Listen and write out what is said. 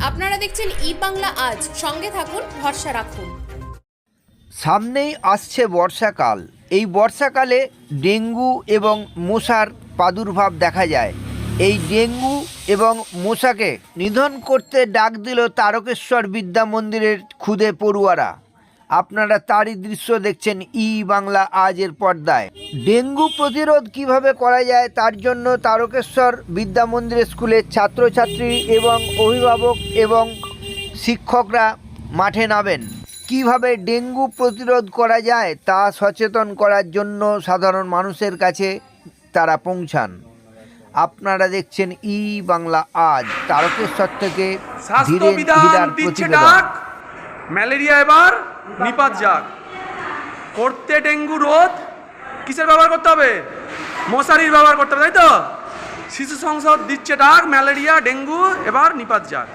আপনারা দেখছেন ই বাংলা আজ। সঙ্গে থাকুন, ভরসা রাখুন। সামনেই আসছে বর্ষাকাল। এই বর্ষাকালে ডেঙ্গু এবং মশার প্রাদুর্ভাব দেখা যায়। এই ডেঙ্গু এবং মশাকে নিধন করতে ডাক দিল তারকেশ্বর বিদ্যা মন্দিরের খুদে পড়ুয়ারা। আপনারা তারই দৃশ্য দেখছেন ই বাংলা আজের পর্দায়। ডেঙ্গু প্রতিরোধ কীভাবে করা যায় তার জন্য তারকেশ্বর বিদ্যা মন্দির স্কুলের ছাত্রছাত্রী এবং অভিভাবক এবং শিক্ষকরা মাঠে নামেন। কীভাবে ডেঙ্গু প্রতিরোধ করা যায় তা সচেতন করার জন্য সাধারণ মানুষের কাছে তারা পৌঁছান। আপনারা দেখছেন ই বাংলা আজ তারকেশ্বর থেকে স্বাস্থ্যবিধান প্রতিবেদন। ম্যালেরিয়া এবার নিপাত যাক। করতে ডেঙ্গু রোধ কিসের ব্যবহার করতে হবে? মশারির ব্যবহার করতে হবে তাই তো? শিশু সংসদ দিচ্ছে ডাক ম্যালেরিয়া ডেঙ্গু এবার নিপাত যাক।